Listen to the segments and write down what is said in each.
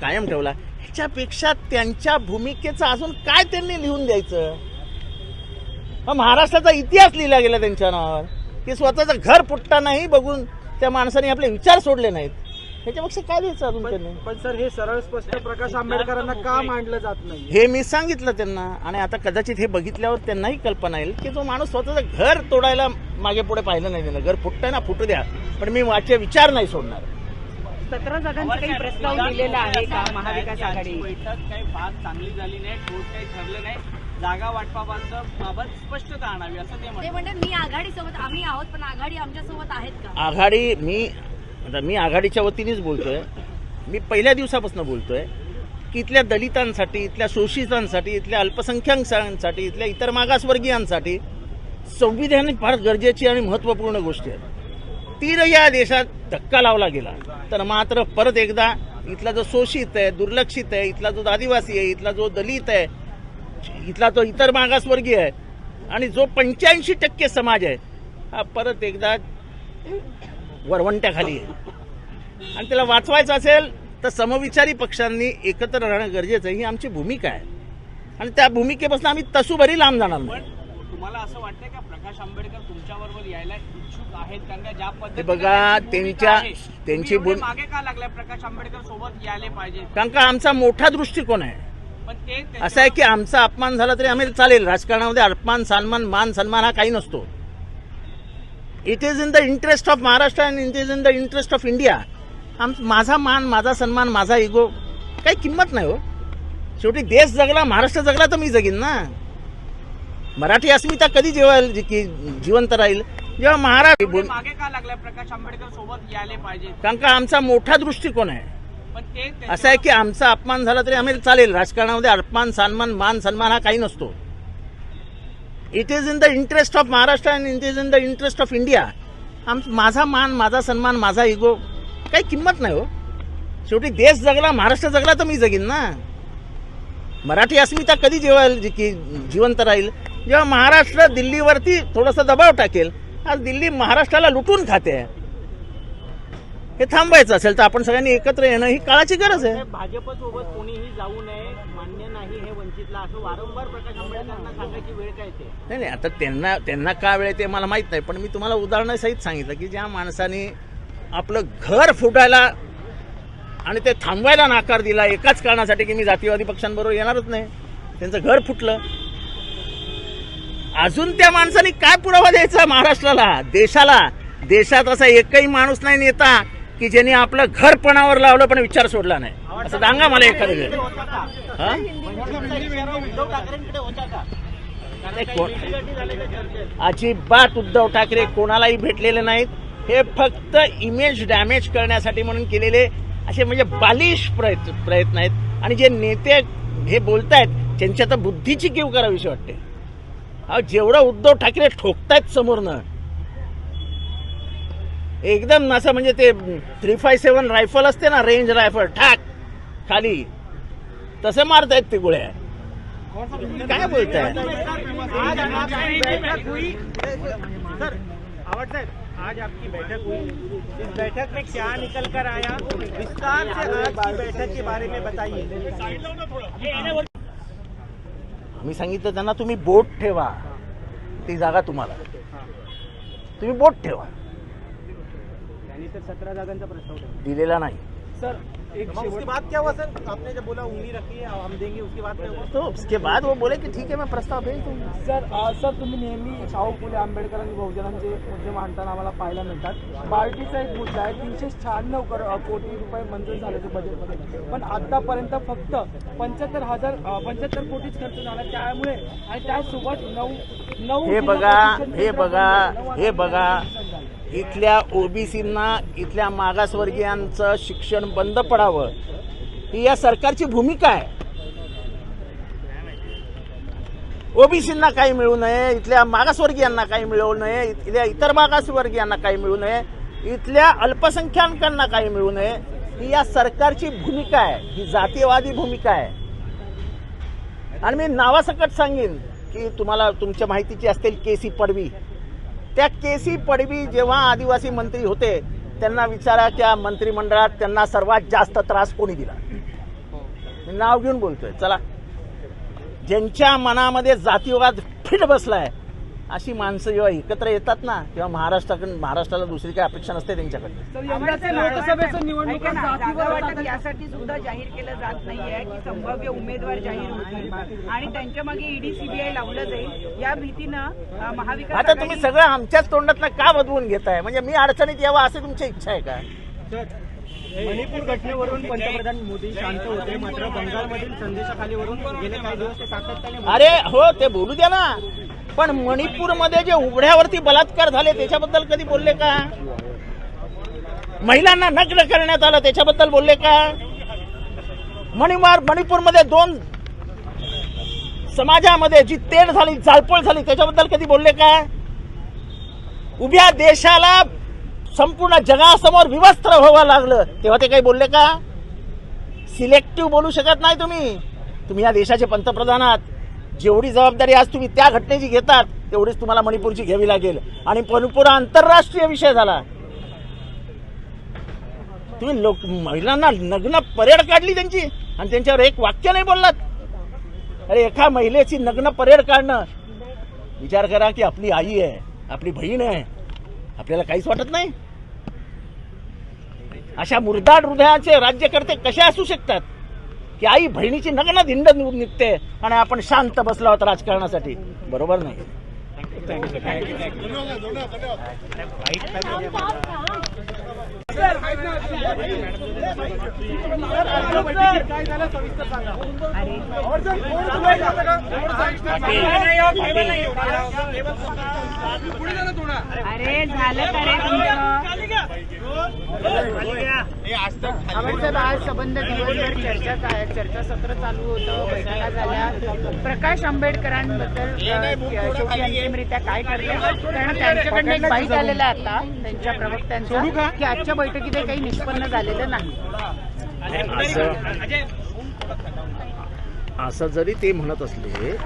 कायम ठेवला. ह्याच्यापेक्षा त्यांच्या भूमिकेचं अजून काय त्यांनी लिहून द्यायचं? हा महाराष्ट्राचा इतिहास लिहिला गेला त्यांच्या नावावर. की स्वतःचं घर फुटतानाही बघून त्या माणसाने आपले विचार सोडले नाहीत. ह्याच्यापेक्षा काय लिहायचं अजून त्यांनी? पण पण सर हे सरळ स्पष्ट प्रकाश आंबेडकरांना का मांडलं जात नाही? हे मी सांगितलं त्यांना. आणि आता कदाचित हे बघितल्यावर त्यांनाही कल्पना येईल की जो माणूस स्वतःचं घर तोडायला मागे पुढे पाहिलं नाही त्यानं. घर फुटतंय ना फुटू द्या. पण मी वाचे विचार नाही सोडणार. सतरा जागांचा काही प्रस्ताव दिलेला आहे का महाविकास आघाडी? बैठक काही फार चांगली झाली नाही ठोस काही ठरलं नाही. जागा वाटपाबाबत बाबत स्पष्टता आणावी असं ते म्हणतात मी आघाडी सोबत आम्ही आहोत पण आघाडी आमच्यासोबत आहेत का? आघाडी मी आता मी आघाडीच्या वतीनेच बोलतोय. मी पहिल्या दिवसापासून बोलतोय की इथल्या दलितांसाठी इथल्या शोषितांसाठी इथल्या अल्पसंख्याकांसाठी इथल्या इतर मागासवर्गीयांसाठी संविधान फार गरजेची आणि महत्त्वपूर्ण गोष्टी आहेत तीन या देशात धक्का लावला गेला. तर मात्र परत एकदा इथला जो शोषित आहे दुर्लक्षित आहे इथला जो आदिवासी आहे इथला जो दलित आहे इथला तो इतर मागासवर्गीय आहे आणि जो पंच्याऐंशी टक्के समाज आहे हा परत एकदा वरवंट्याखाली आहे. आणि त्याला वाचवायचं असेल तर समविचारी पक्षांनी एकत्र राहणं गरजेचं आहे. ही आमची भूमिका आहे. आणि त्या भूमिकेपासून आम्ही तसूभरी लांब जाणार नाही. तुम्हाला असं वाटतंय का प्रकाश आंबेडकर तुमच्याबरोबर यायला आहेत ज्या बघा त्यांच्या त्यांची मागे का लागलाय? प्रकाश आंबेडकर सोबत यायला पाहिजे. आमचा मोठा दृष्टिकोन आहे. असं आहे की आमचा अपमान झाला तरी आम्ही चालेल. राजकारणामध्ये अपमान सन्मान मान सन्मान हा काही नसतो. It is in the interest of Maharashtra and it is in the interest of India आम माझा मान माझा सन्मान माझा इगो काही किंमत नाही हो. शेवटी देश जगला महाराष्ट्र जगला तर मी जगीन ना. मराठी अस्मिता कधी जेव्हा की जिवंत राहील? जेव्हा महाराष्ट्र मागे का लागलाय? प्रकाश आंबेडकर सोबत यायला पाहिजे. कारण का आमचा मोठा दृष्टिकोन आहे. असं आहे की आमचा अपमान झाला तरी आम्ही चालेल. राजकारणामध्ये अपमान सन्मान मान सन्मान हा काही नसतो. It is in the interest of Maharashtra and it is in the interest of India आम माझा मान माझा सन्मान माझा इगो काही किंमत नाही हो. शेवटी देश जगला महाराष्ट्र जगला तर मी जगीन ना. मराठी अस्मिता कधी जेव्हा जिवंत राहील? जेव्हा महाराष्ट्र दिल्लीवरती थोडासा दबाव टाकेल आज दिल्ली महाराष्ट्राला लुटून खाते हे थांबवायचं असेल तर आपण सगळ्यांनी एकत्र येणं ही काळाची गरज आहे. भाजप सोबत कोणीही जाऊ नये मान्य नाही हे वंचितला असं वारंवार प्रकाश आंबेडकरांना सांगायची वेळ काय ते नाही नाही आता त्यांना त्यांना का वेळ आहे ते मला माहीत नाही पण मी तुम्हाला उदाहरणासहित सांगितलं की ज्या माणसाने आपलं घर फुटायला आणि ते थांबवायला नाकार दिला एकाच कारणासाठी की मी जातीवादी पक्षांबरोबर येणारच नाही. त्यांचं घर फुटलं. अजून त्या माणसाने काय पुरावा द्यायचा महाराष्ट्राला? देशाला? देशात असा एकही माणूस नाही नेता की ज्यांनी आपलं घर पणावर लावलं पण विचार सोडला नाही. असं सांगा मला एखादं वेळ. अजिबात उद्धव ठाकरे कोणालाही भेटलेले नाहीत. हे फक्त इमेज डॅमेज करण्यासाठी म्हणून केलेले असे म्हणजे बालिश प्रयत्न प्रयत्न आहेत. आणि जे नेते हे बोलतायत त्यांच्या तर बुद्धीची कीव करावीशी वाटते. अहो जेवढा उद्धव ठाकरे ठोकतायत समोरनं एकदम असं म्हणजे ते थ्री फाय सेवन रायफल असते ना रेंज रायफल ठाक खाली. तसे मारतायत ते गोळ्या. काय बोलताय? आज आपकी बैठक हुई। इस बैठक में क्या निकल कर आया? विस्तार से आज की बैठक के बारे में बताइए। मी सांगितलं त्यांना तुम्ही बोट ठेवा. ती जागा तुम्हाला. तुम्ही बोट ठेवा. सत्रह जागांचा प्रस्ताव. दिलेला नाही. सर एक उसके बाद क्या हुआ सर? आपने जब बोला उंगली रखी है हम देंगे उसके बाद क्या हुआ? तो उसके बाद वो बोले की ठीक आहे मैं प्रस्ताव भेज दूंगा। सर सर तुम्ही नेहमी शाहू फुले आंबेडकर आणि बहुजनांचे मुद्दे मांडताना आम्हाला पाहायला मिळतात. बार्टीचा एक मुद्दा आहे तीनशे शहाण्णव कोटी रुपये मंजूर झाले बजेटमध्ये पण आतापर्यंत फक्त पंच्याहत्तर हजार पंच्याहत्तर कोटीच खर्च झाला. त्यामुळे आणि त्यासोबत नऊ नऊ हे बघा हे बघा हे बघा. इथल्या ओबीसींना इथल्या मागासवर्गीयांचं शिक्षण बंद पडावं ही या सरकारची भूमिका आहे. ओबीसींना काही मिळू नये इथल्या मागासवर्गीयांना काही मिळू नये इथल्या इतर मागासवर्गीयांना काही मिळू नये इथल्या अल्पसंख्याकांना काही मिळू नये ही या सरकारची भूमिका आहे ही जातीयवादी भूमिका आहे. आणि मी नावासकट सांगेन की तुम्हाला तुमच्या माहितीची असतील के सी पडवी. त्या के सी पडवी जेव्हा आदिवासी मंत्री होते त्यांना विचारा त्या मंत्रिमंडळात त्यांना सर्वात जास्त त्रास कोणी दिला? नाव घेऊन बोलतोय चला. ज्यांच्या मनामध्ये जातीवाद फिट बसलाय अशी माणसं जेव्हा एकत्र येतात ना तेव्हा महाराष्ट्राकडून महाराष्ट्राला दुसरी काही अपेक्षा नसते त्यांच्याकडे. यासाठी सुद्धा जाहीर केलं जात नाहीये की संभाव्य उमेदवार जाहीर होतील. आणि त्यांच्या मागे ईडी सीबीआय लावलं जाईल. या भीतीनं महाविकास आता तुम्ही सगळं आमच्याच तोंडात का बदवून घेताय? म्हणजे मी अडचणीत यावं असं तुमची इच्छा आहे का? मणिपूर घटनेवरून पंतप्रधान मोदी शांत होते. मात्र बंगालमधील संदेशाखालीवरून गेले काही दिवस ते सातत्याने अरे हो ते बोलू द्या ना. पण मणिपूरमध्ये जे उघड्यावरती बलात्कार झाले त्याच्याबद्दल कधी बोलले का? महिलांना नग्न करण्यात आलं त्याच्याबद्दल बोलले का? मणिमार मणिपूरमध्ये दोन समाजामध्ये जी तेढ झाली जाळपोळ झाली त्याच्याबद्दल कधी बोलले का? उभ्या देशाला संपूर्ण जगासमोर विवस्त्र व्हावं लागलं. तेव्हा ते काही बोलले का? सिलेक्टिव्ह बोलू शकत नाही तुम्ही. तुम्ही या देशाचे पंतप्रधान आहात. जेवढी जबाबदारी आज तुम्ही त्या घटनेची घेतात तेवढीच तुम्हाला मणिपूरची घ्यावी लागेल. आणि मणिपूर आंतरराष्ट्रीय विषय झाला. तुम्ही लोक महिलांना नग्न परेड काढली त्यांची. आणि त्यांच्यावर एक वाक्य नाही बोललात. अरे एका महिलेची नग्न परेड काढणं. विचार करा की आपली आई आहे आपली बहीण आहे. आपल्याला काहीच वाटत नाही. अशा मुर्दाड हृदयाचे राज्यकर्ते कसे असू शकतात? की आई बहिणीची नग्न धिंड निघते आणि आपण शांत बसलो आहोत राजकारणासाठी. बरोबर नाही? काय झालं अरे झालं तुमचं? आज सबंध दिवसभर चर्चा चर्चासत्र चालू होतं बैठका झाल्या. प्रकाश आंबेडकरांबद्दल शेवटी अंतिमरित्या काय ठरलं कारण त्यांच्याकडनं एक बाईट आलेला आहे आता त्यांच्या प्रवक्त्यांचा की? आजच्या बैठकीत काही निष्पन्न झालेलं नाही. असं असं जरी ते म्हणत असले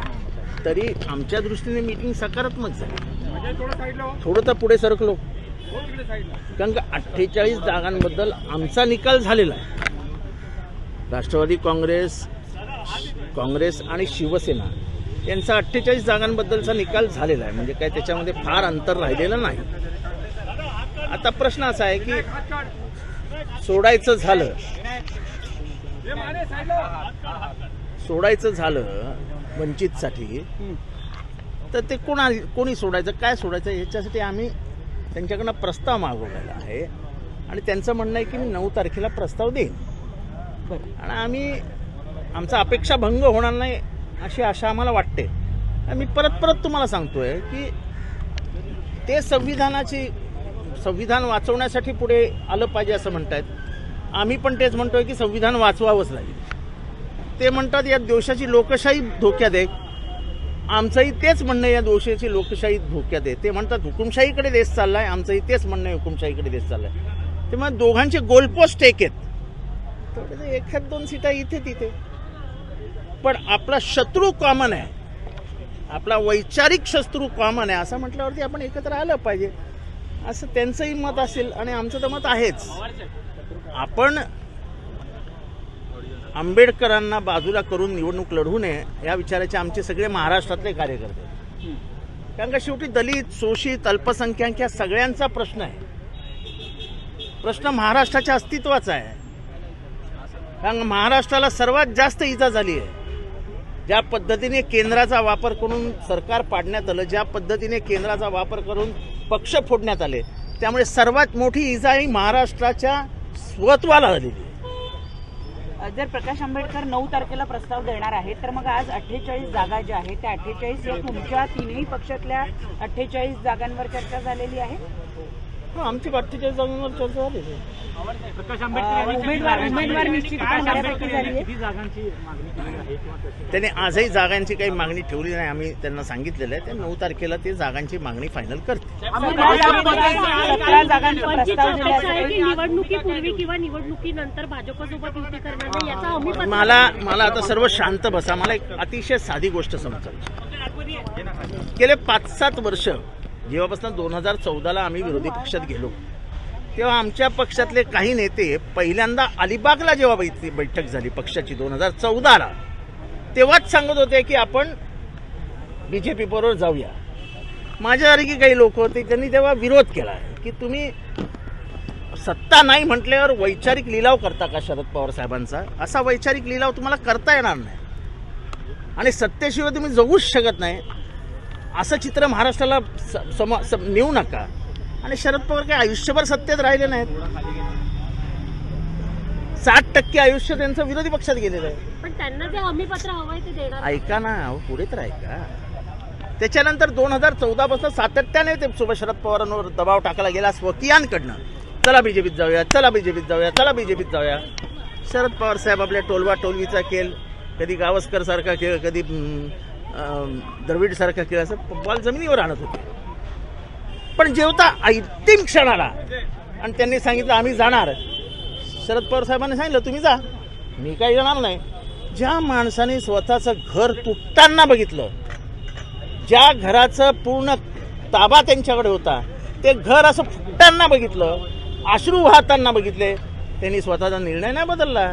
तरी आमच्या दृष्टीने मीटिंग सकारात्मक झाली. थोडं तर पुढे सरकलो. कारण का अठ्ठेचाळीस जागांबद्दल आमचा निकाल झालेला आहे. राष्ट्रवादी काँग्रेस काँग्रेस आणि शिवसेना यांचा अठ्ठेचाळीस जागांबद्दलचा निकाल झालेला आहे. म्हणजे काय त्याच्यामध्ये फार अंतर राहिलेलं नाही. आता प्रश्न असा आहे की सोडायचं झालं सोडायचं झालं वंचितसाठी तर ते कोणा कोणी सोडायचं काय सोडायचं याच्यासाठी आम्ही त्यांच्याकडनं प्रस्ताव मागवलेला आहे. आणि त्यांचं म्हणणं आहे की मी नऊ तारखेला प्रस्ताव देईन. आणि आम्ही आमचा अपेक्षा भंग होणार नाही अशी आशा आम्हाला वाटते. मी परत परत तुम्हाला सांगतोय की ते संविधानाची संविधान वाचवण्यासाठी पुढे आलं पाहिजे असं म्हणतायत. आम्ही पण तेच म्हणतोय की संविधान वाचवावंच लागेल. ते म्हणतात या देशाची लोकशाही धोक्यात आहे. आमचंही तेच म्हणणं या दोषीची लोकशाही धोक्यात आहे. ते म्हणतात हुकुमशाहीकडे देश चाललाय आमचंही तेच म्हणणं आहे हुकुमशाहीकडे देश चाललाय. मग दोघांचे गोलपोस्ट एक आहेत. थोडे एखाद दोन सीटा इथे तिथे. पण आपला शत्रू कॉमन आहे. आपला वैचारिक शत्रू कॉमन आहे. असं म्हटल्यावरती आपण एकत्र आलं पाहिजे. असं त्यांचंही मत असेल आणि आमचं तर मत आहेच. आपण आंबेडकरांना बाजूला करून निवडणूक लढवू नये या विचाराचे आमचे सगळे महाराष्ट्रातले कार्यकर्ते. कारण का शेवटी दलित शोषित अल्पसंख्याक या सगळ्यांचा प्रश्न आहे. प्रश्न महाराष्ट्राच्या अस्तित्वाचा आहे. कारण महाराष्ट्राला सर्वात जास्त इजा झाली आहे. ज्या पद्धतीने केंद्राचा वापर करून सरकार पाडण्यात आलं ज्या पद्धतीने केंद्राचा वापर करून पक्ष फोडण्यात आले त्यामुळे सर्वात मोठी इजा ही महाराष्ट्राच्या स्वत्वाला झालेली आहे. जर प्रकाश आंबेडकर नऊ तारखेला प्रस्ताव देणार आहेत तर मग आज अठ्ठेचाळीस जागा ज्या आहेत त्या अठ्ठेचाळीस या तुमच्या तीनही पक्षातल्या अठ्ठेचाळीस जागांवर चर्चा झालेली आहे? हो, आमची अठ्ठेचाळीस जागांवर चर्चा झाली आहे. प्रकाश अं, उमेदवार उमेदवार निश्चित पण बऱ्यापैकी झाली आहे. किती जागांची मागणी केली आहे किंवा कसं त्याने आजही जागांची काही मागणी ठेवली नाही. आम्ही त्यांना सांगितलेलं आहे. ते नऊ तारखेला ते जागांची मागणी फायनल करते सतरा जागांचा प्रस्ताव असं दिला आहे की निवडणुकीपूर्वी किंवा निवडणुकीनंतर भाजपसोबत युती करणार नाही? याचा हमी पत्र मला मला आता सर्व शांत बसा. मला एक अतिशय साधी गोष्ट समजायची गेले पाच सात वर्ष जेव्हापासून दोन हजार चौदाला आम्ही विरोधी पक्षात गेलो तेव्हा आमच्या पक्षातले काही नेते पहिल्यांदा अलिबागला जेव्हा बैठक झाली पक्षाची दोन हजार चौदाला तेव्हाच सांगत होते की आपण बी जे पीबरोबर जाऊया. माझ्यासारखी काही लोक होते त्यांनी तेव्हा विरोध केला की तुम्ही सत्ता नाही म्हटल्यावर वैचारिक लिलाव करता का शरद पवार साहेबांचा? असा वैचारिक लिलाव तुम्हाला करता येणार नाही. आणि सत्तेशिवाय तुम्ही जगूच शकत नाही. असं चित्र महाराष्ट्राला सम नेऊ नका. आणि शरद पवार काय आयुष्यभर सत्तेत राहिले नाहीत? साठ टक्के आयुष्य त्यांचं विरोधी पक्षात गेलेलं आहे. पण त्यांना जे हमीपत्र हवंय ते देणार ऐका ना अहो, पुढे तर ऐका. त्याच्यानंतर दोन हजार चौदा पासून सातत्याने ते सोबत शरद पवारांवर दबाव टाकला गेला स्वकीयांकडनं. चला बीजेपीत जाऊया चला बीजेपीत जाऊया चला बीजेपीत जाऊया. शरद पवार साहेब आपल्या टोलवा टोलवीचा खेळ कधी गावस्कर सारखा खेळ कधी द्रविडसारखा खेळ असं बॉल जमिनीवर आणत होते. पण जेवता अंतिम क्षणाला. आणि त्यांनी सांगितलं आम्ही जाणार. शरद पवार साहेबांनी सांगितलं तुम्ही जा. मी काही जाणार नाही. ज्या माणसाने स्वतःचं घर तुटताना बघितलं ज्या घराचं पूर्ण ताबा त्यांच्याकडे होता ते घर असं फुटताना बघितलं अश्रू वाहताना बघितले त्यांनी स्वतःचा निर्णय नाही बदलला.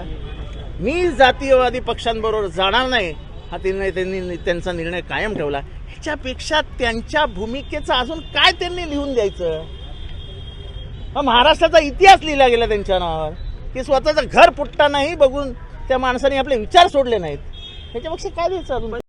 मी जातीयवादी पक्षांबरोबर जाणार नाही. हा निर्णय त्यांनी त्यांचा निर्णय कायम ठेवला. ह्याच्यापेक्षा त्यांच्या भूमिकेचं अजून काय त्यांनी लिहून द्यायचं? हा महाराष्ट्राचा इतिहास लिहिला गेला त्यांच्या नावावर. की स्वतःचं घर फुटतानाही बघून त्या माणसाने आपले विचार सोडले नाहीत. ह्याच्यापेक्षा काय द्यायचं अजून?